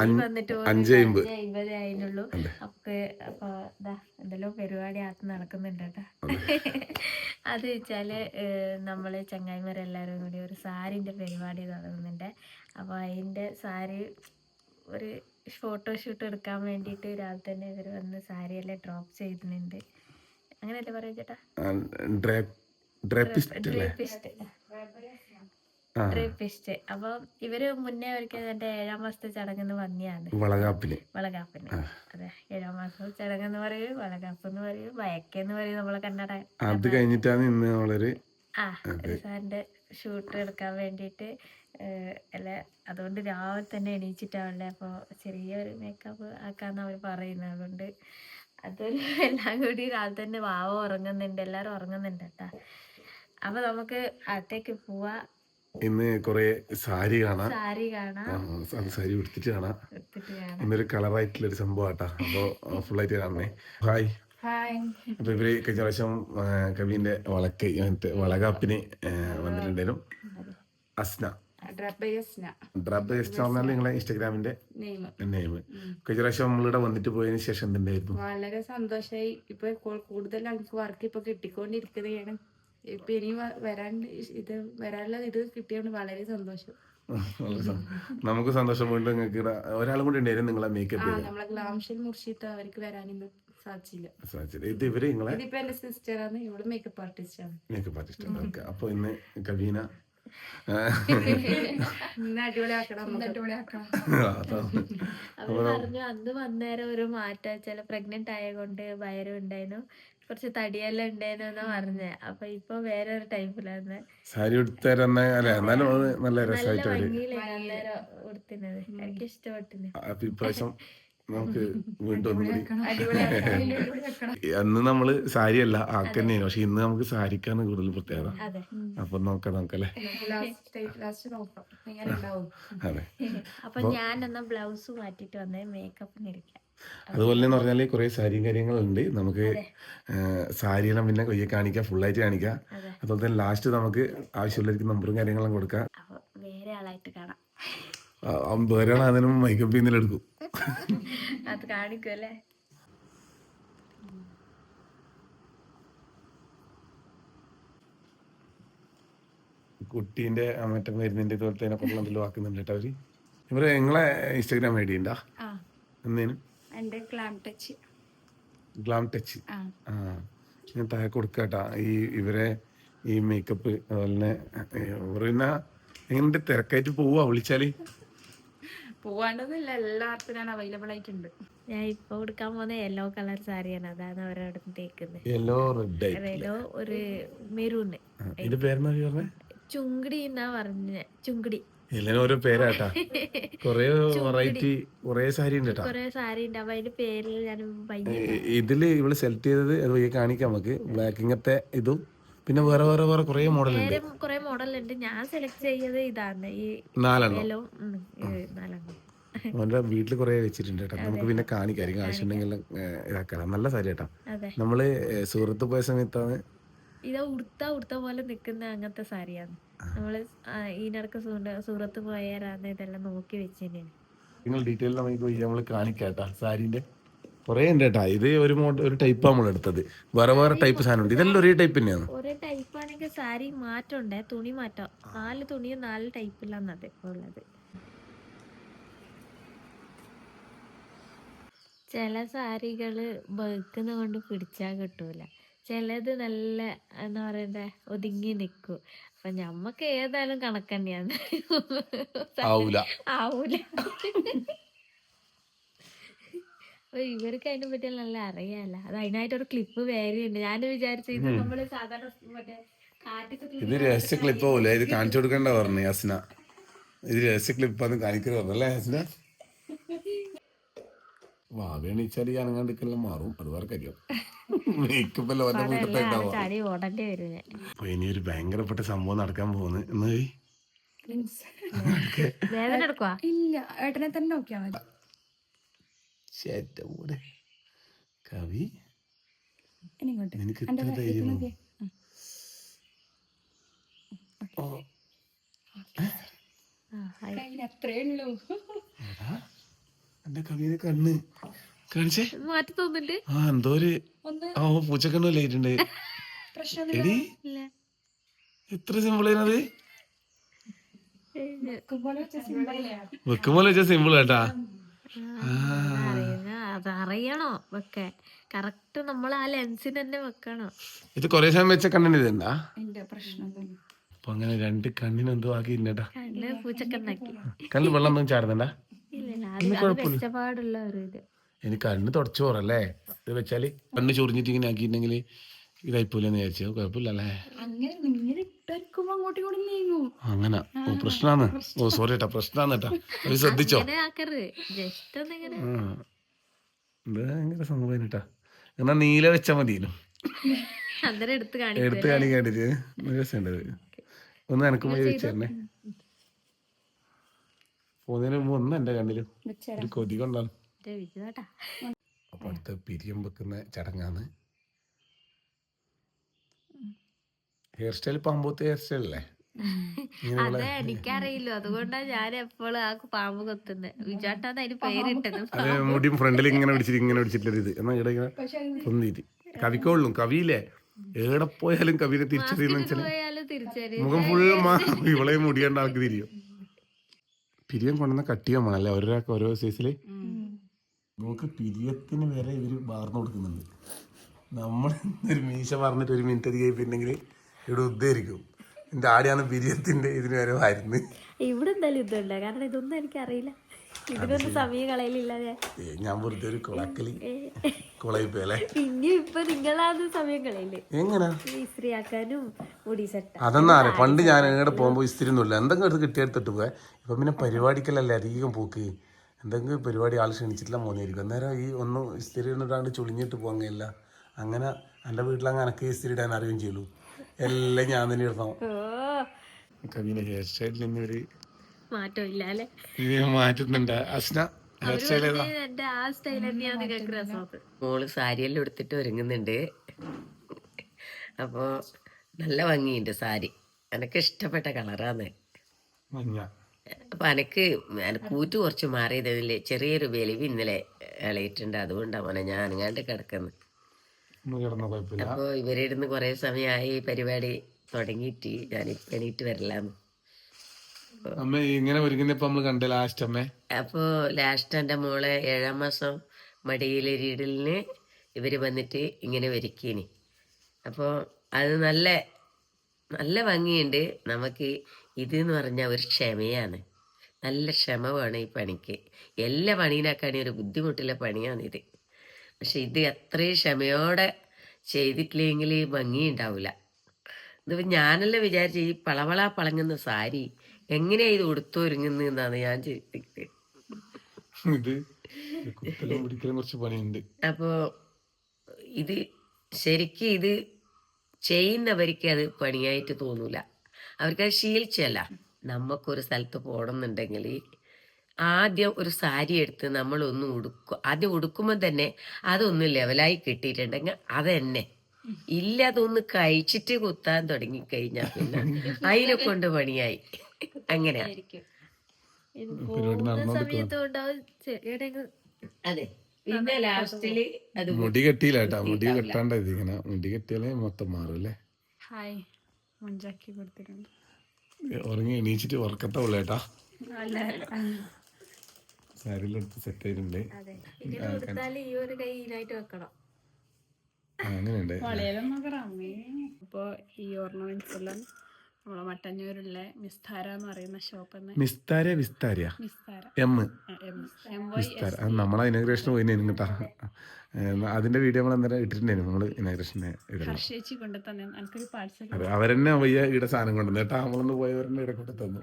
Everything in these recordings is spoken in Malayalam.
അഞ്ച് അമ്പത്. അഞ്ച് അപ്പൊ എന്തെല്ലോ പരിപാടി ആത്ത് നടക്കുന്നുണ്ട് കേട്ടാ. അത്. വെച്ചാൽ നമ്മൾ ചങ്ങായിമാരെല്ലാരും കൂടി ഒരു സാരിന്റെ പരിപാടി നടക്കുന്നുണ്ട് അപ്പൊ അതിന്റെ സാരി ഒരു ഫോട്ടോഷൂട്ട് എടുക്കാൻ വേണ്ടിയിട്ട് രാവിലെ തന്നെ ഇവർ വന്ന് സാരിയെല്ലാം ഡ്രോപ്പ് ചെയ്യുന്നുണ്ട് അങ്ങനെയല്ലേ പറയാ ചേട്ടാ? ഡ്രേപ്പിസ്റ്റ്. ഡ്രേപ്പിസ്റ്റ് അപ്പൊ ഇവർ മുന്നേ ഒരിക്കൽ എന്റെ ഏഴാം മാസത്തെ ചടങ്ങെന്ന് പറഞ്ഞാണ്. വളകാപ്പിന്. വളകാപ്പിന്. അതെ. ഏഴാം മാസം ചടങ്ങെന്ന് പറയും വളകാപ്പ് എന്ന് പറയും വയക്കെന്ന് പറയും നമ്മളെ കന്നഡ അത് കഴിഞ്ഞിട്ടാണ് ഇന്ന് നമ്മളൊരു ആ സാറിന്റെ ഷൂട്ട് എടുക്കാൻ വേണ്ടിയിട്ട് അല്ല അതുകൊണ്ട് രാവിലെ തന്നെ എണീച്ചിട്ടാവണ്ടേ അപ്പോൾ ചെറിയൊരു മേക്കപ്പ് ആക്കാന്ന് അവർ പറയുന്നത്. അതുകൊണ്ട് അതൊരു എല്ലാം കൂടി രാവിലെ തന്നെ വാവ ഉറങ്ങുന്നുണ്ട്. എല്ലാവരും ഉറങ്ങുന്നുണ്ട് കേട്ടാ. അപ്പൊ നമുക്ക് അകത്തേക്ക് പോവാ. ഇന്ന് കൊറേ സാരി കാണാം. സാരി കാണാം. സാരി ഉടുത്തിട്ട് കാണാം. ഇന്നൊരു കളറായിട്ടുള്ള ഒരു സംഭവം ആട്ടാ അപ്പൊ ഫുള്ളായിട്ട് കാണണേ. ഹായ്. ഹായ്. അപ്പൊ ഇവർ കഴിഞ്ഞ പ്രാവശ്യം കവിന്റെ വളക്ക് വളകാപ്പിന് വന്നിട്ടുണ്ടായിരുന്നു. അസ്ന. നിങ്ങളെ ഇൻസ്റ്റാഗ്രാമിന്റെ നെയിം കഴിഞ്ഞ പ്രാവശ്യം നമ്മളിവിടെ വന്നിട്ട് പോയതിനു ശേഷം എന്തുണ്ടായിരുന്നു? വളരെ സന്തോഷായി. ഇപ്പൊ കൂടുതൽ എനിക്ക് വർക്ക് ഇപ്പൊ കിട്ടിക്കൊണ്ടിരിക്കുകയാണ്. ഇപ്പൊ ഇനി വരാൻ ഇത് വരാനുള്ള ഇത് കിട്ടിയോണ്ട് വളരെ സന്തോഷം. നമുക്ക് സന്തോഷം പോയിട്ട് നിങ്ങൾക്ക് ഒരാളും കൂടി ഉണ്ടായിരുന്നു നിങ്ങളെ മേക്കപ്പ് നമ്മളെ ഗ്ലാംഷൽ മുർഷിത്ത് അവർക്ക് വരാനൊന്നും സാധിച്ചില്ല. സാധിച്ചില്ല. ഇത് ഇവർ നിങ്ങളെ ഇതിപ്പോ എന്റെ സിസ്റ്ററാണ് ഇവിടെ മേക്കപ്പ് ആർട്ടിസ്റ്റ് ആണ്. മേക്കപ്പ് ആർട്ടിസ്റ്റ് ഓക്കെ അപ്പൊ ഇന്ന് കവീന പറഞ്ഞു അന്ന് വന്നേരം ഒരു മാറ്റം. ചില പ്രഗ്നന്റ് ആയ കൊണ്ട് ഭയരം ഉണ്ടായിരുന്നു കുറച്ച് തടിയെല്ലാം ഉണ്ടായിരുന്നു എന്നാ പറഞ്ഞേ. അപ്പൊ ഇപ്പൊ വേറെ ഒരു ടൈപ്പിലാണ് സാരി ഉടുത്തരുന്ന അല്ലെ? എന്നാലും അത് നല്ല നല്ല രസമായിട്ട് ഉടുത്തിനത്. എനിക്ക് ഇഷ്ടപ്പെട്ടിന് അപ്പൊ ഇപ്രാവശ്യം നമുക്ക് വീണ്ടും ഒന്നും കൂടി അടിപൊളിയാക്കണം അന്ന് നമ്മൾ സാരി അല്ല ആക്കന്നെയാണ്. പക്ഷെ ഇന്ന് നമുക്ക് സാരിക്കാണ് കൂടുതൽ പ്രത്യേകത. അതെ. അപ്പൊ നോക്കാം നോക്കല്ലേ ലാസ്റ്റ് ലാസ്റ്റ് നോക്കാം. എങ്ങനെ ഉണ്ടാവും. അതെ. അപ്പൊ ഞാൻ എന്നാ ബ്ലൗസ് മാറ്റിട്ട് വന്നേ. മേക്കപ്പിന് ഇരിക്കാം. അതുപോലെ എന്ന് പറഞ്ഞാൽ കുറേ സാരിയും കാര്യങ്ങളുണ്ട്. നമുക്ക് സാരിയെല്ലാം പിന്നെ കൊയ്യെ കാണിക്കാം ഫുള്ളായിട്ട് കാണിക്കാം. അതെ. അതുപോലെ തന്നെ ലാസ്റ്റ് നമുക്ക് ആവശ്യമുള്ളവർക്ക് നമ്പറും കാര്യങ്ങളും കൊടുക്കാം. വേറെ ആളായിട്ട് കാണാം. വേറെ മേക്കപ്പ് ചെയ്യുന്നതിലെടുക്കും അത് കാണിക്കും അല്ലേ? കുട്ടീന്റെ മറ്റം മരുന്നിന്റെ ഇതുപോലത്തെ എന്തെങ്കിലും ആക്കുന്നുണ്ട് കേട്ടോ അവർ? ഇവർ നിങ്ങളെ ഇൻസ്റ്റാഗ്രാം ഐ ഡി ഉണ്ടാ എന്നേനും എന്റെ ക്ലാം ടച്ച് ഗ്ലാം ടച്ച് ഞാൻ താഴെ കൊടുക്കട്ടാ ഈ ഇവരെ ഈ മേക്കപ്പ് അതുപോലെ പറയുന്ന എങ്ങനെ തിരക്കായിട്ട് പോവാ വിളിച്ചാൽ? പോവാണ്ടതില്ല എല്ലായിടത്തും ഞാൻ അവൈലബിൾ ആയിട്ടുണ്ട്. ഞാൻ ഇപ്പൊ കൊടുക്കാൻ പോകുന്ന യെല്ലോ കളർ സാരിയാണ് അതാണ് അവരവിടെ തേക്കുന്നത്. യെല്ലോ റെഡ് യെല്ലോ ഒരു മെറൂണ് പറഞ്ഞേ? ചുങ്കടി എന്നാ പറഞ്ഞ? ചുങ്കടി. എല്ലാരും ഓരോ പേരാട്ടാ. കൊറേ വെറൈറ്റി കൊറേ സാരി ഉണ്ട് കേട്ടാ കൊറേ സാരി ഉണ്ട്. അപ്പൊ അതിന്റെ പേരിൽ ഞാൻ ഇതിൽ ഇവൾ സെലക്ട് ചെയ്തത് അത് കാണിക്കാം നമുക്ക് ബ്ലാക്കിങ്ങത്തെ ഇതും. പിന്നെ വേറെ വേറെ വേറെ കൊറേ മോഡൽ ഉണ്ട്. കുറെ മോഡൽ ഉണ്ട്. ഞാൻ സെലക്ട് ചെയ്തത് ഇതാണ്. ഈ നാലെണ്ണം. നാലെണ്ണം. അവന്റെ വീട്ടിൽ കുറെ വെച്ചിട്ടുണ്ട് കേട്ടോ നമുക്ക് പിന്നെ കാണിക്കായിരിക്കും ആവശ്യമുണ്ടെങ്കിൽ ഇതാക്കാം നല്ല സാരി കേട്ടോ നമ്മൾ സുഹൃത്ത് പോയ സമയത്താണ് ഇത് ഉടുത്ത ഉടുത്ത പോലെ നിൽക്കുന്ന അങ്ങനത്തെ സാരിയാണ്. നമ്മൾ ഈനടക്ക് സൂറത്ത് പോയാലാണ് ഇതെല്ലാം നോക്കി വെച്ചേ നിങ്ങൾ ഡീറ്റെയിൽ നമുക്ക് നമ്മൾ കാണിക്കാട്ടാ സാരിന്റെ. കുറേ ഉണ്ട് കേട്ടാ. ഇത് ഒരു ഒരു ടൈപ്പ് നമ്മൾ എടുത്തത്. വേറെ വേറെ ടൈപ്പ് സാധനം ഉണ്ട് ഇതെല്ലാം ഒരേ ടൈപ്പ് തന്നെയാണ്. ഒരേ ടൈപ്പ് ആണെങ്കിൽ സാരി മാറ്റം ഉണ്ട് തുണി മാറ്റം. നാല് തുണിയും നാല് ടൈപ്പിലാന്നത് ഇപ്പൊ ഉള്ളത്. ചില സാരികൾ വെക്കുന്ന കൊണ്ട് പിടിച്ചാൽ കിട്ടൂല. ചിലത് നല്ല എന്താ പറയണ്ടേ ഒതുങ്ങി നിക്കും. അപ്പൊ ഞമ്മക്ക് ഏതായാലും കണക്കന്നെയാണ്. ആവൂല. ആവൂല. അപ്പൊ ഇവർക്ക് അതിനെ പറ്റി നല്ല അറിയാല. അത് അതിനായിട്ടൊരു ക്ലിപ്പ് വേറെ ഉണ്ട് ഞാൻ വിചാരിച്ചു ഇത് നമ്മൾ സാധാരണ മറ്റേ ഇത് രഹസ്യ ക്ലിപ്പ് ഇത് കാണിച്ചു കൊടുക്കണ്ട പറഞ്ഞു ഹസ്ന ഇത് രഹസ്യ ക്ലിപ്പ് അത് പറഞ്ഞല്ലേ പറഞ്ഞല്ലേ യാസ്ന വാവേണിച്ചാൽ ഈ അനങ്ങാണ്ടിക്കെല്ലാം മാറും. അത് വേറെ കാര്യം. മേക്കപ്പ് എല്ലാം ഓരോ വീട്ടത്തെ ഉണ്ടാവുക ചാടി ഓടേണ്ടി വരും ഞാൻ. അപ്പൊ ഇനി ഒരു ഭയങ്കരപ്പെട്ട സംഭവം നടക്കാൻ പോകുന്നു. എന്ന് വേദന എടുക്കുവാ? ഇല്ല ഏട്ടനെ തന്നെ നോക്കിയാൽ മതി. ചേറ്റൂടെ കവി ഇനി ഇങ്ങോട്ട്. നിനക്ക് ഇത്ര ധൈര്യമോ ഓ, ആ, ആയി. അത്രേ ഉള്ളൂ. എടാ, എന്റെ കവിയുടെ കണ്ണ്. കാണിച്ചേ? മാറ്റി തോന്നുന്നുണ്ട് ആ എന്തോ ഒരു ആ പൂച്ച പൂച്ചക്കണ്ണ് ലൈറ്റുണ്ട് എടി എത്ര സിമ്പിൾ ആയിരുന്നത് വെച്ച സിമ്പിൾ കേട്ടാ അറിയുന്ന അതറിയണോ? വെക്കെ കറക്റ്റ് നമ്മൾ ആ ലെൻസിന് തന്നെ വെക്കണം? ഇത് കൊറേ സമയം വെച്ച കണ്ണിന് ഇതെന്താ അപ്പൊ അങ്ങനെ രണ്ട് കണ്ണിന് എന്തോ ആക്കി ഇന്നട്ടാ കണ്ണ് പൂച്ചക്കണ്ണാക്കി. കണ്ണിൽ വെള്ളം ഒന്നും ചാടുന്നുണ്ടാ? ഒരു ഇത്. ഇനി കണ്ണ് തുടച്ചു പോറല്ലേ? ഇത് വെച്ചാൽ കണ്ണ് ചൊറിഞ്ഞിട്ട് ഇങ്ങനെ ആക്കിയിട്ടുണ്ടെങ്കിൽ ഇതായിപ്പോലെ വിചാരിച്ചു. കുഴപ്പമില്ലല്ലേ? അങ്ങനെ ഓ പ്രശ്നാന്ന്. ഓ സോറി ഏട്ടാ പ്രശ്നാന്ന് ഏട്ടാ അത് ശ്രദ്ധിച്ചോ? ഭയങ്കര സംഭവം കേട്ടാ എന്നാ നീല വെച്ചാ മതിയല്ലോ. എടുത്ത് കാണിക്കും എടുത്ത് കാണിക്കാണ്ടിട്ട് രസമുണ്ട് ഇത്. ഒന്ന് എനക്കും വെച്ചേരണേ പോകുന്നതിന് മുമ്പ് ഒന്ന് എന്റെ കണ്ണിലും. ഒരു കൊതി കൊണ്ടാണ്. അപ്പൊ അടുത്ത പിരിയം വെക്കുന്ന ചടങ്ങാണ്. ഹെയർ സ്റ്റൈൽ പാമ്പോത്ത് ഹെയർ സ്റ്റൈൽ അല്ലേ? അതെ എനിക്കറിയില്ലോ. അതുകൊണ്ടാ ഞാൻ എപ്പോഴും ആ പാമ്പ് കൊത്തുന്നത് വിജാട്ടാന്ന് അതിന് പേരിട്ടത്. അതെ മുടിയും ഫ്രണ്ടിൽ ഇങ്ങനെ പിടിച്ചിട്ട് ഇങ്ങനെ പിടിച്ചിട്ടുള്ള ഇത്. എന്നാ ഇവിടെ ഇങ്ങനെ പൊന്തിയിട്ട്. കവിക്കോളും കവിയില്ലേ? എവിടെ പോയാലും കവിനെ തിരിച്ചറിയുന്ന പോയാലും തിരിച്ചറിയും. മുഖം ഫുൾ ഇവളെ മുടിയേണ്ട ആൾക്ക് തിരിയും. പിരിയം കൊണ്ടുവന്ന കട്ടിയമാണല്ലേ ഒരാൾക്ക് ഓരോ സൈസിൽ നമുക്ക് പിരിയത്തിന് വരെ ഇവർ വാർന്നു കൊടുക്കുന്നുണ്ട്. നമ്മൾ ഒരു മീശ പറഞ്ഞിട്ട് ഒരു മിനിറ്റ് അധികം പിന്നെങ്കിൽ ഇവിടെ ഉദ്ദേശിക്കും എന്റെ ആടെയാണ് പിരിയത്തിന്റെ ഇതിന് വരെ വരുന്നത്. ഇവിടെ എന്തായാലും ഇതുണ്ട്? കാരണം ഇതൊന്നും എനിക്കറിയില്ല. ഇതിനൊന്നും സമയം കളയലില്ലാതെ. ഞാൻ വെറുതെ ഒരു കുളക്കലി. കുളയിപ്പല്ലേ ഇപ്പൊ നിങ്ങളാണ് സമയം എങ്ങനാ? ഇസ്ത്രി ആക്കാനും മുടി സെറ്റ് അതെന്നാ അറിയാം പണ്ട് ഞാൻ എങ്ങോട്ട് പോകുമ്പോ ഇസ്തിരി ഒന്നുമില്ല എന്തെങ്കിലും എടുത്ത് കിട്ടിയെടുത്തിട്ട് പോയാ. ഇപ്പൊ പിന്നെ പരിപാടിക്കലല്ലേ അധികം പോക്ക്. എന്തെങ്കിലും പരിപാടി ആൾ ക്ഷണിച്ചിട്ടില്ല മോനായിരിക്കും അന്നേരം ഈ ഒന്ന് ഇസ്തിരി ഇടാണ്ട് ചുളിഞ്ഞിട്ട് പോകുന്നില്ല അങ്ങനെ എന്റെ വീട്ടിലങ്ങ് എനക്ക് ഇസ്തിരി ഇടാൻ അറിയുകയും ചെയ്യുള്ളൂ എല്ലാം ഞാൻ തന്നെ ഇടണം. ഹെയർ സ്റ്റൈലിൽ നിന്ന് ഒരു മാറ്റമില്ല അല്ലെ? മാറ്റുന്നുണ്ട്. അസ്ന എന്റെ ആ സ്റ്റൈൽ തന്നെയാണ് നിങ്ങൾക്ക് രസമൊക്കെ മോൾ സാരിയെല്ലാം എടുത്തിട്ട് ഒരുങ്ങുന്നുണ്ട്. അപ്പോ നല്ല ഭംഗിയുണ്ട് സാരി. എനക്ക് ഇഷ്ടപ്പെട്ട കളറാണ് അപ്പൊ എനക്ക് കൂറ്റ് കുറച്ച് മാറിയതിൽ ചെറിയൊരു വെലിവ് ഇന്നലെ ഇളയിട്ടുണ്ട്. അതുകൊണ്ടാണ് മോനെ ഞാൻ അനങ്ങാണ്ട് കിടക്കുന്നത് അപ്പൊ ഇവരെ ഇരുന്ന് ഇവരിടുന്ന് കുറേ സമയമായി പരിപാടി തുടങ്ങിയിട്ട് ഞാൻ എണീറ്റ് വരലാന്ന് അമ്മ ഇങ്ങനെ ഒരുങ്ങുന്നപ്പോ കണ്ട ലാസ്റ്റ് അമ്മേ. അപ്പോ ലാസ്റ്റ് എന്റെ മോളെ ഏഴാം മാസം മടിയിലെ മടിയിലരിടലിന് ഇവർ വന്നിട്ട് ഇങ്ങനെ ഒരുക്കീനി അപ്പോൾ അത് നല്ല നല്ല ഭംഗിയുണ്ട്. നമുക്ക് ഇത് എന്ന് പറഞ്ഞ ഒരു ക്ഷമയാണ്. നല്ല ക്ഷമ വേണം ഈ പണിക്ക്. എല്ലാ പണീനാക്കാണി ഒരു ബുദ്ധിമുട്ടുള്ള ഇത് പക്ഷെ ഇത് അത്രയും ക്ഷമയോടെ ചെയ്തിട്ടില്ലെങ്കിൽ ഭംഗി ഉണ്ടാവില്ല ഇതിപ്പോൾ ഞാനല്ല വിചാരിച്ചു ഈ പളവള പളങ്ങുന്ന സാരി എങ്ങനെയാ ഇത് ഉടുത്തൊരുങ്ങുന്നതെന്നാണ് ഞാൻ ചിന്തിക്കുന്നത്. ഇത് കുത്തലും പിടിക്കലും കുറച്ച് പണിയുണ്ട്. അപ്പോൾ ഇത് ശരിക്കും ഇത് ചെയ്യുന്നവർക്ക് അത് പണിയായിട്ട് തോന്നൂല. അവർക്കത് ശീലിച്ചല്ല. നമുക്കൊരു സ്ഥലത്ത് പോകണമെന്നുണ്ടെങ്കിൽ ആദ്യം ഒരു സാരി എടുത്ത് നമ്മളൊന്ന് ഉടുക്കും. ആദ്യം ഉടുക്കുമ്പോൾ തന്നെ അതൊന്ന് ലെവലായി കിട്ടിയിട്ടുണ്ടെങ്കിൽ അത് തന്നെ ഇല്ല അതൊന്ന് കഴിച്ചിട്ട് കുത്താൻ തുടങ്ങി കഴിഞ്ഞാൽ പിന്നെ അതിനെ കൊണ്ട് പണിയായി. അതെ. പിന്നെ ലാസ്റ്റിൽ മുടി കെട്ടിയില്ല കേട്ടാ മുടി കെട്ടാണ്ട ഇതിങ്ങനെ ഇങ്ങനെ മുടി കെട്ടിയാലേ മൊത്തം മാറും അല്ലേ? ഹായ്. മഞ്ചാക്കി കൊടുത്തിട്ടുണ്ട്. ഉറങ്ങി എണീച്ചിട്ട് ഉറക്കത്തെ ഉള്ളു കേട്ടാ സാരിയിലെടുത്ത് സെറ്റ് ആയിട്ടുണ്ട് അതെ. ഇങ്ങനെ കൊടുത്താൽ ഈ ഒരു കൈ വെക്കണം. ആ, അങ്ങനെയുണ്ട്. അപ്പൊ അപ്പോൾ ഈ ഓർണമെന്റ്സ് എല്ലാം നമ്മളെ മട്ടന്നൂരിലെ മിസ്താര എന്ന് പറയുന്ന ഷോപ്പ് മിസ്താര നിസ്താര വിസ്താര എം വിസ്താര നമ്മളെ ഇനോഗ്രേഷൻ പോയിന് കേട്ടാ അതിന്റെ വീഡിയോ നമ്മൾ അന്നേരം ഇട്ടിട്ടുണ്ടായിരുന്നു. നമ്മൾ ഇനഗ്രേഷനെ ഇടണം ഹർഷേച്ചി കൊണ്ട് തന്നെ എനിക്കൊരു പാഴ്സൽ അവരെന്നെ വയ്യ ഇവിടെ സാധനം കൊണ്ടുവന്നു. കേട്ടാ നമ്മളൊന്ന് പോയവരെന്നെ ഇവിടെ കൊണ്ട് തന്നു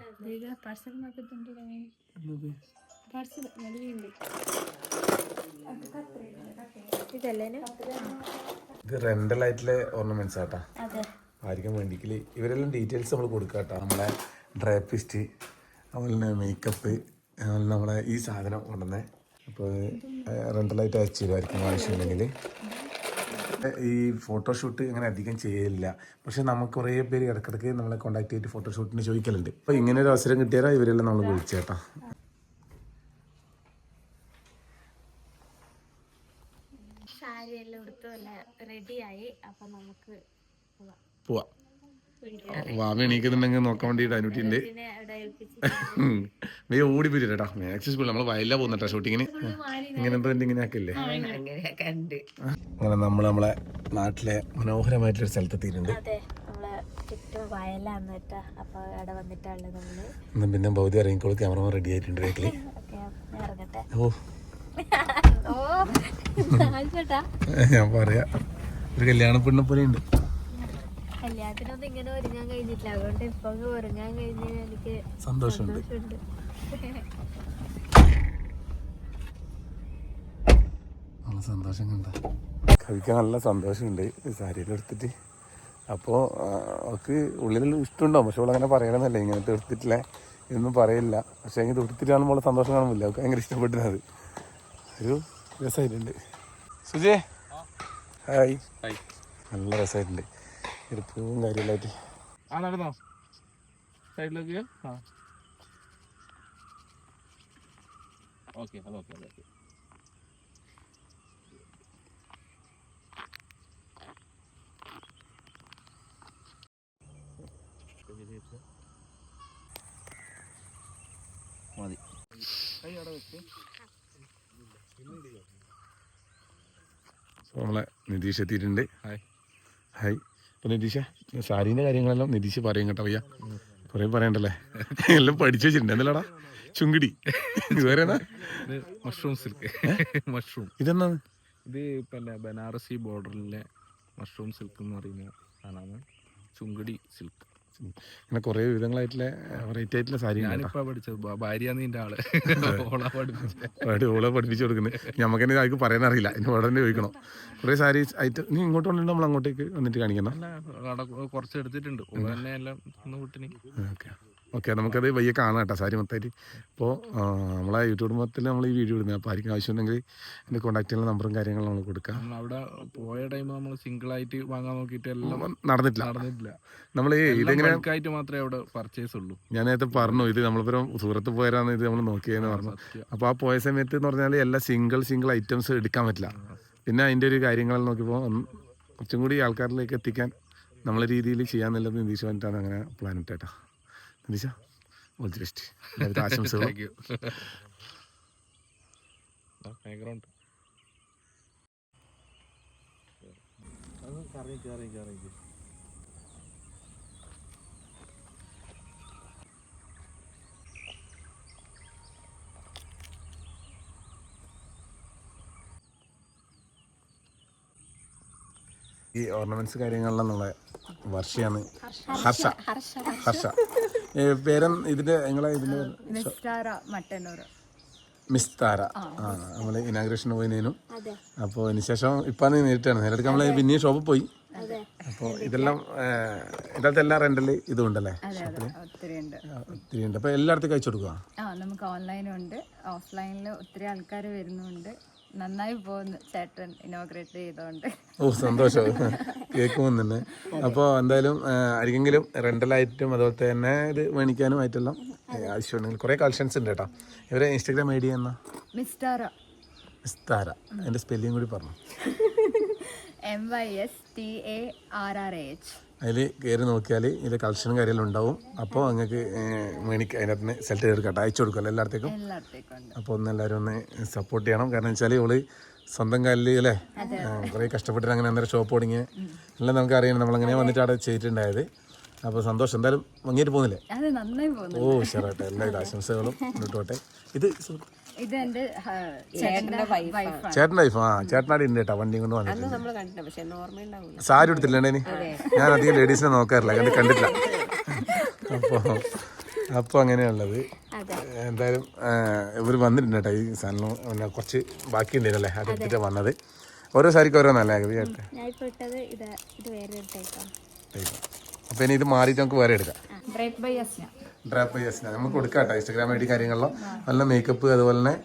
പാഴ്സൽ പാഴ്സൽ ഇത്? റെന്റലായിട്ടുള്ള ഓർണമെന്റ്സ് ആട്ടാ അതെ. ആയിരിക്കും വേണ്ടിക്കൽ. ഇവരെല്ലാം ഡീറ്റെയിൽസ് നമ്മൾ കൊടുക്കുക കേട്ടോ നമ്മളെ ഡ്രേപ്പിസ്റ്റ് അതുപോലെ മേക്കപ്പ് അതുപോലെ നമ്മളെ ഈ സാധനം കൊണ്ടുവന്നേ. അപ്പോൾ റെന്റലായിട്ട് അയച്ചു തരുമായിരിക്കും ആവശ്യമുണ്ടെങ്കിൽ ഈ ഫോട്ടോഷൂട്ട് അങ്ങനെ അധികം ചെയ്യലില്ല. പക്ഷെ നമുക്ക് കുറേ പേര് ഇടയ്ക്കിടയ്ക്ക് നമ്മളെ കോൺടാക്ട് ചെയ്തിട്ട് ഫോട്ടോഷൂട്ടിന് ചോദിക്കലുണ്ട്. അപ്പോൾ ഇങ്ങനെ ഒരു അവസരം കിട്ടിയാൽ ഇവരെല്ലാം നമ്മൾ എല്ലാം ഉടുത്തു റെഡിയായി അപ്പൊ നമുക്ക് പോവാം. വാമ എണീക്കുന്നുണ്ടെങ്കിൽ നോക്കാൻ വേണ്ടിട്ട് അനുട്ടിണ്ട് മേ ഓടി പോയി കേട്ടോ മാക്സിസ് നമ്മൾ വയലാ പോകുന്നട്ടാ ഷൂട്ടിങ്ങിന് ഇങ്ങനെ എന്തോ ഇങ്ങനെ ആക്കില്ലേ? അങ്ങനെ നമ്മൾ നമ്മളെ നാട്ടിലെ മനോഹരമായിട്ടുള്ള സ്ഥലത്തെത്തിയിട്ടുണ്ട്. പിന്നെ ഭൗതി ഇറങ്ങിക്കോളൂ ക്യാമറമാൻ റെഡി ആയിട്ടുണ്ട് ഓ. ഞാൻ പറയാ. ഒരു കല്യാണ പെണ്ണെ പോലെ ഉണ്ട്. കല്യാണത്തിനൊന്നും ഇങ്ങനെ ഒരുങ്ങാൻ കഴിഞ്ഞിട്ടില്ല. അതുകൊണ്ട് ഇപ്പൊ ഒരുങ്ങാൻ കഴിഞ്ഞാൽ എനിക്ക് സന്തോഷമുണ്ട്. സന്തോഷമുണ്ട്. നല്ല സന്തോഷം കണ്ട കവിക്ക് നല്ല സന്തോഷമുണ്ട് സാരിയിലെടുത്തിട്ട് അപ്പോൾ അവൾക്ക് ഉള്ളിൽ ഇഷ്ടമുണ്ടാവും. പക്ഷെ അങ്ങനെ പറയണമെന്നല്ല ഇങ്ങനെ എടുത്തിട്ടില്ല ഇതൊന്നും പറയില്ല. പക്ഷേ ഇങ്ങനെ എടുത്തിട്ട് കാണുമ്പോൾ സന്തോഷം കാണുന്നില്ല. അവൾക്ക് ഭയങ്കര ഇഷ്ടപ്പെട്ടത് ഒരു രസമായിട്ടുണ്ട്. സുജേ. ഹായ്. നല്ല രസമായിട്ടുണ്ട്. എടുപ്പും കാര്യമെല്ലായിട്ട്. ആ നടന്നോ? സൈഡിലേക്ക്? ആ. ഓക്കെ അത് ഓക്കെ അത് ഓക്കെ. മതി. നമ്മളെ നിതീഷ് എത്തിയിട്ടുണ്ട്. ഹായ് ഹായ് അപ്പോൾ നിതീഷ സാരീന്റെ കാര്യങ്ങളെല്ലാം നിതീഷ് പറയും കേട്ടോ ഭയ്യ കുറേ പറയണ്ടല്ലേ? എല്ലാം പഠിച്ചു വെച്ചിട്ടുണ്ട്. ചുങ്കിടി. ഇതുവരെ മഷ്റൂം സിൽക്ക്. മഷ്റൂം. ഇതെന്നാണ് ഇത് പിന്നെ ബനാറസി ബോർഡറിലെ മഷ്റൂം സിൽക്ക് എന്ന് പറയുന്ന സാധനമാണ്. ചുങ്കടി സിൽക്ക്. ഇങ്ങനെ കുറേ വിധങ്ങളായിട്ടുള്ള വെറൈറ്റി ആയിട്ടുള്ള സാരി ഉണ്ട് കേട്ടോ. ഞാനിപ്പോ പഠിച്ചത് ഭാ- ഭാര്യ നിന്റെ ആൾ. ഓളാ പഠിപ്പിച്ചു കൊടുക്കുന്നത് നമുക്ക് തന്നെ ആർക്ക് പറയാൻ അറിയില്ല. എന്നെ ഉടനെ ചോദിക്കണം. കുറേ സാരി ഐറ്റം നീ ഇങ്ങോട്ട് വന്നിട്ട് നമ്മൾ അങ്ങോട്ടേക്ക് വന്നിട്ട് കാണിക്കണം കുറച്ച് എടുത്തിട്ടുണ്ട്. ഓൾ തന്നെ എല്ലാം ഓക്കെ. ഓക്കെ നമുക്കത് വയ്യ കാണാം കേട്ടോ സാരി മൊത്തമായിട്ട് ഇപ്പോൾ നമ്മളെ യൂട്യൂബ് മൊത്തത്തിൽ നമ്മൾ ഈ വീഡിയോ ഇടുന്നത്. അപ്പോൾ ആവശ്യം ഉണ്ടെങ്കിൽ എന്റെ കോൺടാക്ട് ചെയ്യുന്ന നമ്പറും കാര്യങ്ങളും നമ്മൾ കൊടുക്കാം. അവിടെ പോയ ടൈം നമ്മൾ സിംഗിൾ ആയിട്ട് വാങ്ങാൻ നോക്കിയിട്ട് എല്ലാം നടന്നിട്ടില്ല. നടന്നിട്ടില്ല. നമ്മൾ ഇതെങ്ങനെ ആയിട്ട് മാത്രമേ അവിടെ പർച്ചേസ് ഉള്ളൂ. ഞാൻ നേരത്തെ പറഞ്ഞു ഇത് നമ്മളിപ്പോൾ സൂറത്ത് പോയരാന്ന് ഇത് നമ്മൾ നോക്കിയെന്ന് പറഞ്ഞു. അപ്പോൾ ആ പോയ സമയത്ത് എന്ന് പറഞ്ഞാൽ എല്ലാ സിംഗിൾ സിംഗിൾ ഐറ്റംസ് എടുക്കാൻ പറ്റില്ല. പിന്നെ അതിന്റെ ഒരു കാര്യങ്ങളെല്ലാം നോക്കിയപ്പോൾ കുറച്ചും കൂടി ആൾക്കാരിലേക്ക് എത്തിക്കാൻ നമ്മളെ രീതിയിൽ ചെയ്യാമെന്നുള്ളത് നിതീഷ് വന്നിട്ടാണ് അങ്ങനെ പ്ലാൻ ഇട്ടേട്ടാ ഓൾ ദി ബെസ്റ്റ് എല്ലാവിധ ആശംസകളും. കറി കറി കറി ഈ ഓർണമെന്റ്സ് കാര്യങ്ങളിലെന്നുള്ള നമ്മളെ വർഷയാണ് ഹർഷ. ഹർഷ. പേരം ഇതിന്റെ നിങ്ങളെ ഇതിന്റെ മിസ്താര. ആ. നമ്മൾ ഇനാഗ്രേഷന് പോയതിനും അതെ. അപ്പോൾ അതിനുശേഷം ഇപ്പം നേരിട്ടാണ്. നേരിട്ട് നമ്മൾ പിന്നെയും ഷോപ്പിൽ പോയി. അതെ. അപ്പോൾ ഇതെല്ലാം ഇതിനകത്ത് എല്ലാം റെന്റൽ ഇതും ഉണ്ടല്ലേ അതെ. അതെ ഒത്തിരി ഉണ്ട്. ഒത്തിരി ഉണ്ട്. അപ്പോൾ എല്ലായിടത്തും കഴിച്ചു കൊടുക്കുക ആ നമുക്ക് ഓൺലൈനും ഉണ്ട്. ഓഫ്ലൈനിൽ ഒത്തിരി ആൾക്കാർ വരുന്നുണ്ട്. നന്നായി പോകുന്നു. ചേട്ടൻ ഇനോഗ്രേറ്റ് ചെയ്തോണ്ട്. ഓ സന്തോഷം. കേൾക്കുമ്പോൾ തന്നെ അപ്പോൾ എന്തായാലും ആരെങ്കിലും റെന്റലായിട്ടും അതുപോലെ തന്നെ ഇത് മേടിക്കാനും ആയിട്ടെല്ലാം ആവശ്യമുണ്ടെങ്കിൽ കുറേ കളക്ഷൻസ് ഉണ്ട് കേട്ടോ. ഇവരെ ഇൻസ്റ്റാഗ്രാം ഐ ഡി എന്നാ? മിസ്റ്റാര മിസ്താര അതിന്റെ സ്പെല്ലിംഗ് കൂടി പറഞ്ഞു. M Y S T A R R H അതിൽ കയറി നോക്കിയാൽ ഇതിൽ കളക്ഷനും കാര്യമെല്ലാം ഉണ്ടാവും. അപ്പോൾ നിങ്ങൾക്ക് മേണിക്ക് അതിനകത്ത് നിന്ന് സെലക്ട് ചെയ്തെടുക്കട്ടെ അയച്ചു കൊടുക്കുമല്ലോ എല്ലായിടത്തേക്കും? അപ്പോൾ ഒന്ന് എല്ലാവരും ഒന്ന് സപ്പോർട്ട് ചെയ്യണം. കാരണം വെച്ചാൽ ഇവൾ സ്വന്തം കാലിൽ അല്ലേ? കുറേ കഷ്ടപ്പെട്ടിട്ട് അങ്ങനെ അന്നേരം ഷോപ്പ് തുടങ്ങിയ. എല്ലാം നമുക്ക് അറിയണം നമ്മളങ്ങനെ വന്നിട്ട് അവിടെ ചെയ്തിട്ടുണ്ടായത്. അപ്പോൾ സന്തോഷം. എന്തായാലും ഭംഗിയായിട്ട് പോകുന്നില്ലേ? ഓ ഉഷാറാട്ടെ എല്ലാവിധ ആശംസകളും മുന്നോട്ട് പോട്ടെ. ഇത് ഇത് എന്റെ ചേട്ടന്റെ വൈഫാണ് ചേട്ടന്റെ വൈഫ് ആ. ചേട്ടനാടി ഉണ്ട് കേട്ടോ വണ്ടിയും കൊണ്ട് വന്നിട്ടുണ്ട് നമ്മൾ കണ്ടിട്ടുണ്ട് പക്ഷെ ഓർമ്മ ഉണ്ടാവില്ല സാരി എടുത്തില്ലേ ഇനി? ഞാൻ അധികം ലേഡീസിനെ നോക്കാറില്ല കണ്ട് കണ്ടിട്ടില്ല. അപ്പോൾ അപ്പോൾ അങ്ങനെയുള്ളത്. എന്തായാലും ഇവർ വന്നിട്ടുണ്ട് കേട്ടോ ഈ സാധനം. പിന്നെ കുറച്ച് ബാക്കി ഉണ്ടായിരുന്നല്ലേ അത്. എടുത്തിട്ട് വന്നത്. ഓരോ സാരിക്ക് ഓരോന്നല്ലേ കേട്ടെ. ഞാൻ ഇപ്പൊ ഇട്ടത് ഇത് ഇത് വേറെ ഒരു ടൈപ്പാണ് അപ്പോൾ ഇനി ഇത് മാറിയിട്ട് നമുക്ക് വേറെ എടുക്കാം. Break by Asna. ഡ്രാപ്പ് ചെയ്യാൻ നമുക്ക് കൊടുക്കാം കേട്ടോ ഇൻസ്റ്റാഗ്രാം ഐ ഡി കാര്യങ്ങളിലോ നല്ല മേക്കപ്പ് അതുപോലെ തന്നെ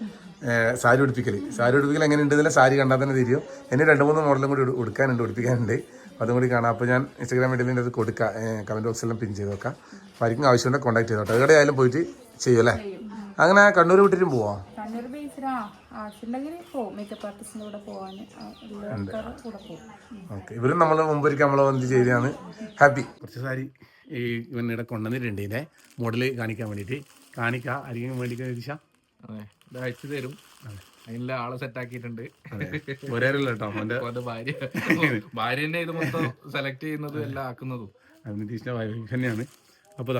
സാരി ഉടുപ്പിക്കൽ സാരി ഉടുപ്പിക്കൽ എങ്ങനെ ഉണ്ട് ഉണ്ടെന്നില്ല സാരി കണ്ടാൽ തന്നെ തിരിയും. എന്നെ രണ്ട് മൂന്ന് മോഡലും കൂടി ഉടുക്കാനുണ്ട് ഉടുപ്പിക്കാനുണ്ട്. അപ്പോൾ അതും കൂടി കാണാം. അപ്പോൾ ഞാൻ ഇൻസ്റ്റാഗ്രാം ഐ ഡിയിൽ അത് കൊടുക്കാം. കമന്റ് ബോക്സിലെല്ലാം പിൻ ചെയ്ത് വെക്കാം. അപ്പോൾ ആർക്കും ആവശ്യമുണ്ടെങ്കിൽ കോൺടാക്ട് ചെയ്തോട്ടെ എവിടെ ആയാലും പോയിട്ട് ചെയ്യും അല്ലേ? അങ്ങനെ കണ്ണൂർ വിട്ടിട്ടും പോവാം? ഓക്കെ. ഇവരും നമ്മൾ മുമ്പൊരിക്കും നമ്മളെ വന്ന് ചെയ്തതാണ്. ഹാപ്പി കുറച്ച് സാരി ഈ ഇവനിടെ കൊണ്ടുവന്നിട്ടുണ്ട് ഇതിന്റെ മോഡൽ കാണിക്കാൻ വേണ്ടിയിട്ട്. കാണിക്കാം. ആയിരിക്കും വേണ്ടിക്കാൻ ദിശ അതെ. ഇത് അയച്ചു തരും. അതിനുള്ള ആളെ സെറ്റ് ആക്കിയിട്ടുണ്ട്. ഒരേ കേട്ടോ അവന്റെ ഭാര്യ. ഭാര്യ തന്നെ ഇത് മൊത്തം സെലക്ട് ചെയ്യുന്നതും എല്ലാം ആക്കുന്നതും. നിതീഷിന്റെ വൈഫ് തന്നെയാണ്. അപ്പോൾ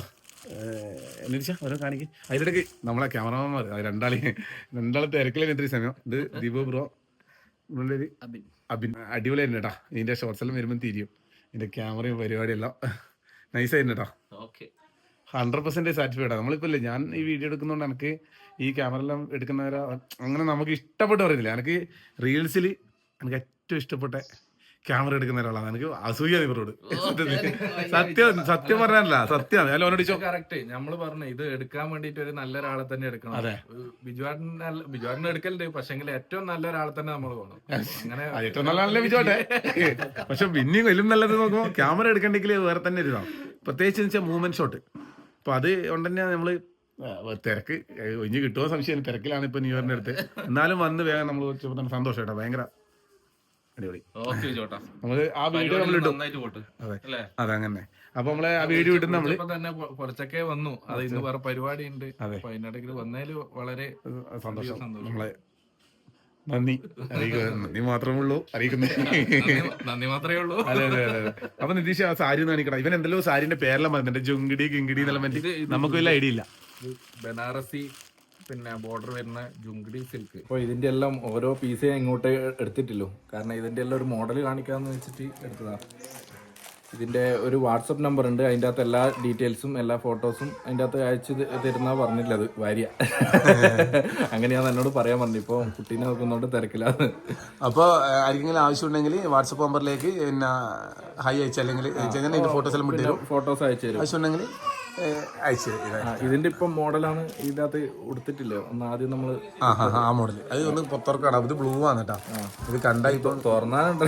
നിതീഷ ഓരോ കാണിക്ക്. അതിനിടയ്ക്ക് നമ്മളെ ക്യാമറമാന്മാർ രണ്ടാളി രണ്ടാളെ തിരക്കിലെ ഇത്തിരി സമയം. ഇത് ദീപു ബ്രോ അബിൻ. അബിൻ. അടിപൊളിയായിരുന്നു കേട്ടാ ഇതിന്റെ ഷോർട്സ് എല്ലാം വരുമ്പോൾ തിരിയും. ഇതിന്റെ ക്യാമറയും പരിപാടിയെല്ലാം. കേട്ടോ ഓക്കെ ഹൺഡ്രഡ് പെർസെന്റ് സാറ്റിസ്ഫൈഡ് ആണ് നമ്മളിപ്പോൾ ഇല്ലേ ഞാൻ ഈ വീഡിയോ എടുക്കുന്നതുകൊണ്ട് എനിക്ക് ഈ ക്യാമറ എല്ലാം എടുക്കുന്നവരെ അങ്ങനെ നമുക്ക് ഇഷ്ടപ്പെട്ട് പറയുന്നില്ല. എനിക്ക് റീൽസിൽ എനിക്ക് ഏറ്റവും ഇഷ്ടപ്പെട്ട ക്യാമറ എടുക്കുന്ന ഒരാളാണ്. എനിക്ക് അസൂയ ഇവരോട്. സത്യം സത്യം പറഞ്ഞല്ല സത്യമാണ് ഞാൻ അവനോട് കറക്റ്റ്. നമ്മൾ പറഞ്ഞു ഇത് എടുക്കാൻ വേണ്ടിട്ട് ഒരു നല്ല ഒരാളെ തന്നെ എടുക്കണം. അതെ. ബിജുവാട്ടിന് ബിജുവാട്ടിന് എടുക്കലുണ്ട് പക്ഷെങ്കിൽ ഏറ്റവും നല്ല ഒരാളെ തന്നെ നമ്മൾ വേണം. അങ്ങനെ ഏറ്റവും നല്ല നല്ലതാണല്ലേ ബിജുവാട്ടെ പക്ഷെ പിന്നെയും വലിയ നല്ലത് നോക്കുമ്പോൾ ക്യാമറ എടുക്കണ്ടെങ്കിൽ വേറെ തന്നെ ഇരുന്നാവും പ്രത്യേകിച്ച് വെച്ചാൽ മൂവ്മെന്റ് ഷോട്ട് അപ്പൊ അത് കൊണ്ട് തന്നെ നമ്മൾ തിരക്ക് ഒഴിഞ്ഞ് കിട്ടുമോ സംശയം തിരക്കിലാണ് ഇപ്പൊ ന്യൂ ഇയറിന്റെ അടുത്ത് എന്നാലും വന്ന് വേഗം നമ്മൾ സന്തോഷം കേട്ടോ. ഭയങ്കര അടിപൊളി. നമ്മൾ ആ വീഡിയോ നമ്മൾ പോട്ട്. അതെ. അല്ലേ? അതെ അങ്ങനെ അപ്പൊ നമ്മളെ ആ വീഡിയോ ഇട്ടുന്ന നമ്മൾ തന്നെ കുറച്ചൊക്കെ വന്നു. അത് ഇന്ന് വേറെ പരിപാടി ഉണ്ട്. അപ്പൊ അതിനിടയ്ക്ക് വന്നതിൽ വളരെ സന്തോഷം. നമ്മളെ നന്ദി അറിയിക്കുക. നന്ദി മാത്രമേ ഉള്ളൂ. അറിയിക്കുന്നു. നന്ദി- മാത്രമേ ഉള്ളൂ. അതെ അതെ അതെ. അപ്പൊ നിതീഷ് ആ സാരി കാണിക്കണം ഇവൻ എന്തെല്ലോ സാരിന്റെ പേരെല്ലാം പറഞ്ഞിട്ടുണ്ട്. ജുങ്കിടി കിങ്കിടി എന്നെല്ലാം പറ്റി നമുക്ക് വലിയ ഐഡിയ ഇല്ല. ബനാറസി പിന്നെ ബോർഡർ വരുന്ന ജുങ്കിടി സിൽക്ക് അപ്പോൾ ഇതിന്റെ എല്ലാം ഓരോ പീസ് ഇങ്ങോട്ട് എടുത്തിട്ടില്ലോ. കാരണം ഇതിന്റെ എല്ലാം ഒരു മോഡൽ കാണിക്കാന്ന് വെച്ചിട്ട് എടുത്തതാ. ഇതിന്റെ ഒരു വാട്സപ്പ് നമ്പർ ഉണ്ട്. അതിന്റെ അകത്ത് എല്ലാ ഡീറ്റെയിൽസും എല്ലാ ഫോട്ടോസും അതിന്റെ അകത്ത് അയച്ചു തരുന്ന പറഞ്ഞില്ല അത് ഭാര്യ അങ്ങനെയാന്ന് എന്നോട് പറയാൻ പറഞ്ഞു. ഇപ്പോൾ കുട്ടീനെ നോക്കുന്നോണ്ട് തിരക്കില്ലാന്ന് അപ്പോൾ ആർക്കെങ്കിലും ആവശ്യമുണ്ടെങ്കിൽ വാട്സപ്പ് നമ്പറിലേക്ക് പിന്നെ ഹൈ അയച്ചു അല്ലെങ്കിൽ ഫോട്ടോസ് എല്ലാം ഫോട്ടോസ് അയച്ചു തരും. ആവശ്യമുണ്ടെങ്കിൽ ഇതിന്റെ ഇപ്പം മോഡലാണ് ഇതിനകത്ത് ഉടുത്തിട്ടില്ലേ? ഒന്ന് ആദ്യം നമ്മൾ ആ മോഡൽ അത് ഒന്ന് പുറത്തിറക്കണം ഇത് ബ്ലൂ ആണ് കേട്ടാ ഇത് കണ്ടാ ഇപ്പം തുറന്നാലുണ്ട്.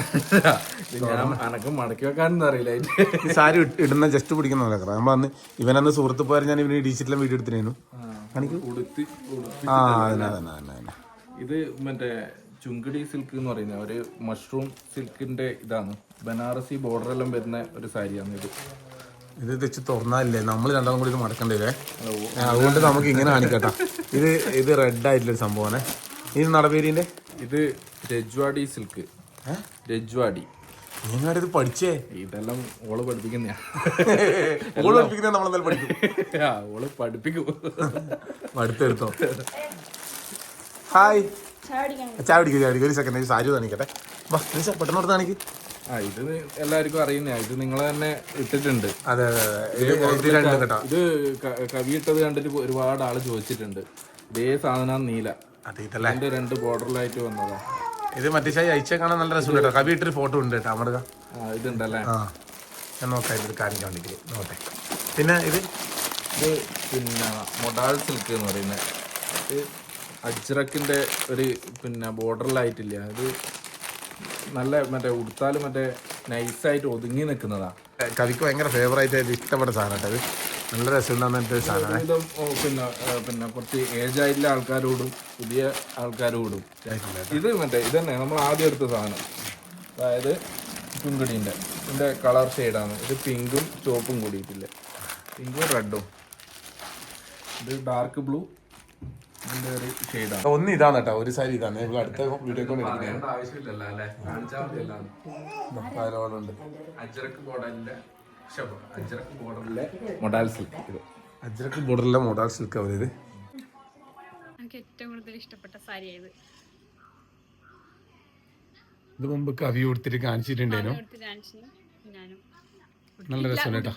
ഞാൻ അനക്ക് മടക്കി വെക്കാനൊന്നും അറിയില്ല അതിന്റെ. സാരി ഇടുന്ന ജസ്റ്റ് പിടിക്കുന്ന പോലെ നമ്മൾ അന്ന് ഇവനന്ന് സുഹൃത്ത് പോയാൽ ഞാൻ ഇവന് ഡിജിറ്റലും വീഡിയോ എടുത്തിരുന്നു ഉടുത്തി ആ അതന്നെ അതന്നെ അതന്നെ അതന്നെ. ഇത് മറ്റേ ചുങ്കടി സിൽക്ക് എന്ന് പറയുന്ന ഒരു മഷ്റൂം സിൽക്കിന്റെ ഇതാണ്. ബനാറസി ബോർഡർ എല്ലാം വരുന്ന ഒരു സാരിയാണ് ഇത്. ഇത് തെച്ച് തുറന്നാലേ നമ്മൾ രണ്ടാളും കൂടി ഇത് മടക്കണ്ടേ അതുകൊണ്ട് നമുക്ക് ഇങ്ങനെ കാണിക്കട്ടാ. ഇത് ഇത് റെഡ് ആയിട്ടുള്ള സംഭവം സംഭവമാണ് ഇത് നടപേരിന്റെ ഇത് രജ്വാടി സിൽക്ക് രജ്വാടി. നിങ്ങളുടെ ഇത് പഠിച്ചേ? ഇതെല്ലാം ഓൾ പഠിപ്പിക്കുന്ന ഓൾ പഠിപ്പിക്കുന്ന നമ്മളെന്തായാലും പഠിക്കും. ഓൾ പഠിപ്പിക്കും. അടുത്തെടുത്തോ. ഹായ് ചായ പിടിക്കുക ഒരു സെക്കൻഡ് സാരി കാണിക്കട്ടെ. പെട്ടെന്ന് കൊടുത്താണെങ്കിൽ കാണിക്ക്. ആ ഇത് എല്ലാവർക്കും അറിയുന്ന ഇത് നിങ്ങൾ തന്നെ ഇട്ടിട്ടുണ്ട്. അതെ അതെ അതെ. ഇത് രണ്ട് കേട്ടോ. ഇത് കവി ഇട്ടത് കണ്ടിട്ട് ഒരുപാട് ആൾ ചോദിച്ചിട്ടുണ്ട്. ഇതേ സാധനം നീല? അതെ അതിന്റെ രണ്ട് ബോർഡറിലായിട്ട് വന്നതാ. ഇത് മറ്റേ ചായ അയച്ചാൽ കാണാൻ നല്ല രസം കേട്ടോ. കവി ഇട്ടൊരു ഫോട്ടോ ഉണ്ട് കേട്ടോ അമൃത. ഇതുണ്ടല്ലേ? ആ ഞാൻ നോക്കാം ഇത് കാണിക്കാൻ വേണ്ടിയിട്ട് നോക്കട്ടെ. പിന്നെ ഇത്? ഇത് പിന്നെ മൊഡാൾ സിൽക്ക് എന്ന് പറയുന്നത്. അജ്രക്കിന്റെ ഒരു പിന്നെ ബോർഡറിലായിട്ടില്ല. ഇത് നല്ല മറ്റേ ഉടുത്താൽ മറ്റേ നൈസായിട്ട് ഒതുങ്ങി നിൽക്കുന്നതാണ് കവിക്ക് ഭയങ്കര ഫേവറേറ്റ് ആയിട്ട് ഇഷ്ടപ്പെട്ട സാധനം കേട്ടോ ഇത് നല്ല രസമുണ്ടാകുന്ന സാധനമാണ് പിന്നെ പിന്നെ കുറച്ച് ഏജ് ആയിട്ടുള്ള ആൾക്കാരോടും പുതിയ ആൾക്കാരോടും ഇത് മറ്റേ ഇത് തന്നെ നമ്മൾ ആദ്യം എടുത്ത സാധനം. അതായത് ചുങ്കടീന്റെ ഇതിന്റെ കളർ ഷെയ്ഡാണ് ഇത് പിങ്കും ചുവപ്പും കൂടിയിട്ടില്ല. പിങ്കും റെഡും. ഇത് ഡാർക്ക് ബ്ലൂ ഇതിന്റെ ഒരു ഷെയ്ഡാണ് ഒന്ന് ഇതാണ് കേട്ടോ ഒരു സാരി ഇതാണ്. ഇവിടെ അടുത്ത വീഡിയോ കൊണ്ട് ധാരാളമുണ്ട് അജ്രക്ക് ബോർഡറിലെ മൊഡാൽ സിൽക്ക് ഇത്. അജ്രക്ക് ബോർഡറിലെ മോഡൽ സിൽക്ക് അവർ ഇത്? എനിക്ക് ഏറ്റവും കൂടുതൽ ഇഷ്ടപ്പെട്ട ഇത് മുമ്പ് കവി കൊടുത്തിട്ട് കാണിച്ചിട്ടുണ്ടായിരുന്നു നല്ല രസം കേട്ടോ.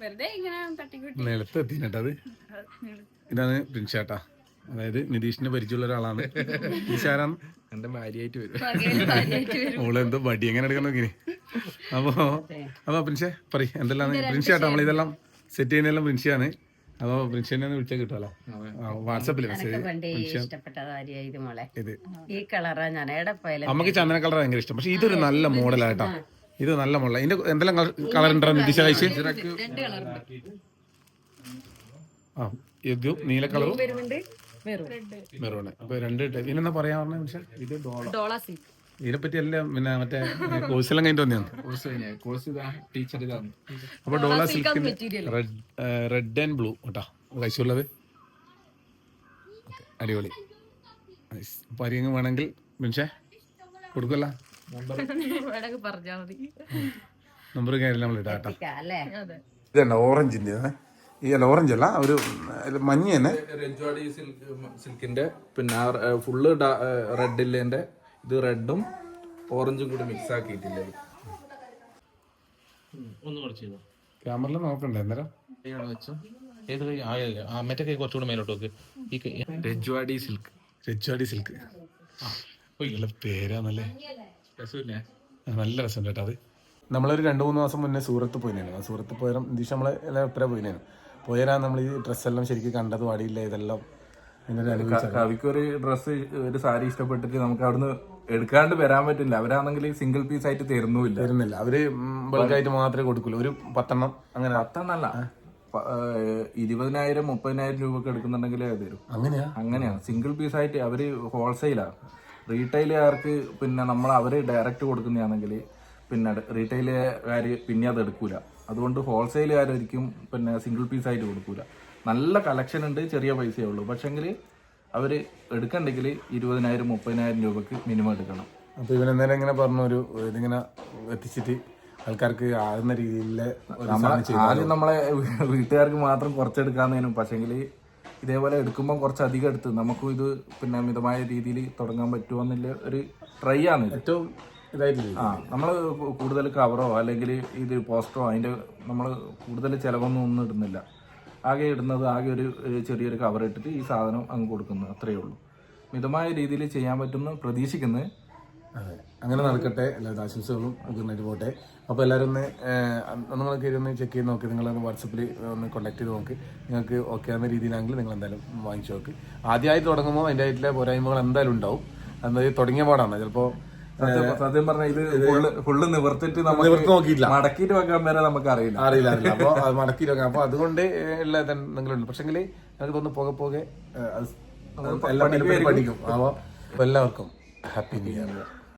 വെറുതെ ഇങ്ങനെ ഇതാണ് പ്രിൻഷേട്ടാ അതായത് നിതീഷിന്റെ പരിചയമുള്ള ഒരാളാണ്. നിശാരം എന്റെ ഭാര്യയായിട്ട് വരും. ഓളെന്തോ വടി എങ്ങനെ എടുക്കണം നോക്കിനി. അപ്പോ അപ്പൊ പ്രിൻഷെ പറയ എന്തെല്ലാം പ്രിൻഷേട്ടാ നമ്മളിതെല്ലാം സെറ്റ് ചെയ്യുന്നതെല്ലാം പ്രിൻഷിയാണ് അപ്പൊ പ്രിൻഷിനെ വിളിച്ചാൽ കിട്ടുമല്ലോ വാട്സാപ്പിൽ ഇത് ഈ കളറാ ഞാൻ നമുക്ക് ചന്ദന കളർ ഭയങ്കര ഇഷ്ടം. പക്ഷെ ഇതൊരു നല്ല മോഡലായിട്ടാ. ഇത് നല്ല മോഡൽ ഇതിന്റെ എന്തെല്ലാം കളർ ഉണ്ടോ നിതീഷ കഴിച്ച് ആ ഇത് നീല കളറും മെറൂണ്. അപ്പൊ രണ്ട്. ഇതിനെന്താ പറയാ പറഞ്ഞ പക്ഷേ ഇത് ഡോള. ഡോള സിൽക്ക് ഇതിനെപ്പറ്റി എല്ലാം പിന്നെ മറ്റേ കോഴ്സെല്ലാം കഴിഞ്ഞിട്ട് വന്നെയാണ് കോഴ്സ് കഴിഞ്ഞ. കോഴ്സ് ഇതാ ടീച്ചർ അപ്പൊ ഡോള സിൽക്കിന്റെ റെഡ് റെഡ് ആൻഡ് ബ്ലൂ കേട്ടോ. കഴിച്ചുള്ളത് അടിപൊളി. പരിയങ്ങ് വേണമെങ്കിൽ മിൻഷേ കൊടുക്കല്ല നമ്പർ കാര്യം നമ്മൾ ഇടാം കേട്ടോ. അല്ലേ? ഇതല്ല ഓറഞ്ചിന്റെ ഈ അല്ല ഓറഞ്ച് അല്ല ഒരു മഞ്ഞ തന്നെ രജ്വാടി സിൽക്ക് സിൽക്കിന്റെ പിന്നെ ഫുള്ള് റെഡില്ലേന്റെ ഇത് റെഡും ഓറഞ്ചും കൂടി മിക്സ് ആക്കിയിട്ടില്ലേ ഒന്ന് കുറച്ച് ചെയ്തോ. ക്യാമറയിൽ നോക്കണ്ടേ അന്നേരം? വെച്ചോ. ഏത് കൈ? ആ ഇല്ല. ആ മറ്റേ കൈ കുറച്ചുകൂടെ മേലോട്ട് നോക്ക്. ഈ കൈ രജ്വാടി സിൽക്ക്. രച്ചുവാടി സിൽക്ക്. നല്ല പേരാന്നല്ലേ? രസമില്ലേ? നല്ല രസമുണ്ട് കേട്ടോ അത്. നമ്മളൊരു രണ്ട് മൂന്ന് മാസം മുന്നേ സൂറത്ത് പോയിരുന്നു സൂറത്ത് പോയാലും ദിശ നമ്മളെ എല്ലാം എത്ര പോയിരുന്നു പോയാൽ നമ്മൾ ഈ ഡ്രസ്സെല്ലാം ശരിക്കും കണ്ടത് പാടിയില്ല ഇതെല്ലാം കവിക്ക് ഒരു ഡ്രസ്സ് ഒരു സാരി ഇഷ്ടപ്പെട്ടിട്ട് നമുക്ക് അവിടുന്ന് എടുക്കാണ്ട് വരാൻ പറ്റില്ല. അവരാണെങ്കിൽ സിംഗിൾ പീസ് ആയിട്ട് തരുന്നുമില്ല. തരുന്നില്ല. അവർ ബൾക്കായിട്ട് മാത്രമേ കൊടുക്കുള്ളൂ. ഒരു പത്തെണ്ണം അങ്ങനെ പത്തെണ്ണല്ല. ഇരുപതിനായിരം മുപ്പതിനായിരം രൂപക്ക് എടുക്കുന്നുണ്ടെങ്കിൽ തരും. അങ്ങനെയാ? അങ്ങനെയാണ്. സിംഗിൾ പീസ് ആയിട്ട് അവർ ഹോൾസെയിലാണ് റീറ്റെയിലുകാർക്ക് പിന്നെ നമ്മൾ അവർ ഡയറക്റ്റ് കൊടുക്കുന്നതാണെങ്കിൽ പിന്നെ റീറ്റെയിലുകാർ പിന്നെ അത് എടുക്കൂല. അതുകൊണ്ട് ഹോൾസെയിലുകാരായിരിക്കും പിന്നെ സിംഗിൾ പീസ് ആയിട്ട് കൊടുക്കൂല. നല്ല കളക്ഷൻ ഉണ്ട് ചെറിയ പൈസയേ ഉള്ളൂ. പക്ഷെങ്കിൽ അവർ എടുക്കണ്ടെങ്കിൽ ഇരുപതിനായിരം മുപ്പതിനായിരം രൂപക്ക് മിനിമം എടുക്കണം. അപ്പൊ ഇവനെന്നേരം ഇങ്ങനെ പറഞ്ഞു ഒരു ഇതിങ്ങനെ എത്തിച്ചിട്ട് ആൾക്കാർക്ക് ആകുന്ന ചെയ്തു. ആദ്യം നമ്മളെ വീട്ടുകാർക്ക് മാത്രം കുറച്ചെടുക്കാമെന്നേനും പക്ഷെങ്കിൽ ഇതേപോലെ എടുക്കുമ്പോൾ കുറച്ച് അധികം എടുത്ത് നമുക്കും ഇത് പിന്നെ മിതമായ രീതിയിൽ തുടങ്ങാൻ പറ്റുമോ എന്നുള്ള ഒരു ട്രൈ ആണ് ഏറ്റവും ഇതായിട്ടില്ല? ആ നമ്മൾ കൂടുതൽ കവറോ അല്ലെങ്കിൽ ഇത് പോസ്റ്ററോ അതിന്റെ നമ്മൾ കൂടുതൽ ചിലവൊന്നും ഒന്നും ഇടുന്നില്ല. ആകെ ഇടുന്നത് ആകെ ഒരു ചെറിയൊരു കവർ ഇട്ടിട്ട് ഈ സാധനം അങ്ങ് കൊടുക്കുന്നു അത്രയേ ഉള്ളൂ. മിതമായ രീതിയിൽ ചെയ്യാൻ പറ്റുന്നു പ്രതീക്ഷിക്കുന്നത് അതെ. അങ്ങനെ നടക്കട്ടെ. എല്ലാവരും ആശംസകളും മുതിർന്നിട്ട് പോട്ടെ അപ്പോൾ എല്ലാവരും ഒന്ന് നിങ്ങൾ കയറി ഒന്ന് ചെക്ക് ചെയ്ത് നോക്കി. നിങ്ങളൊന്ന് വാട്സപ്പിൽ ഒന്ന് കോൺടാക്ട് ചെയ്ത് നോക്കി. നിങ്ങൾക്ക് ഓക്കെ ആവുന്ന രീതിയിലാണെങ്കിൽ നിങ്ങൾ എന്തായാലും വാങ്ങിച്ചു നോക്ക്. ആദ്യമായി തുടങ്ങുമ്പോൾ അതിന്റെ ആയിട്ടുള്ള പോരായ്മകൾ എന്തായാലും ഉണ്ടാവും. അത് തുടങ്ങിയ പാടാണ്. ചിലപ്പോൾ സത്യം പറഞ്ഞ ഇത് ഫുള്ള് നിവർത്തിട്ട് നിവർത്തി നോക്കിയില്ല. മടക്കിയിട്ട് വെക്കാൻ വരെ നമുക്ക് അറിയില്ല. അറിയില്ല അറിയില്ല. അപ്പോൾ അത് മടക്കി വെക്കാം. അപ്പൊ അതുകൊണ്ട് ഉള്ള എന്തെങ്കിലും പക്ഷെങ്കിൽ നമുക്ക് തോന്നുന്നു പോകെ പോകെ അത് എല്ലാം പഠിക്കും. അപ്പോൾ എല്ലാവർക്കും ഹാപ്പി ന്യൂ ഇയർ.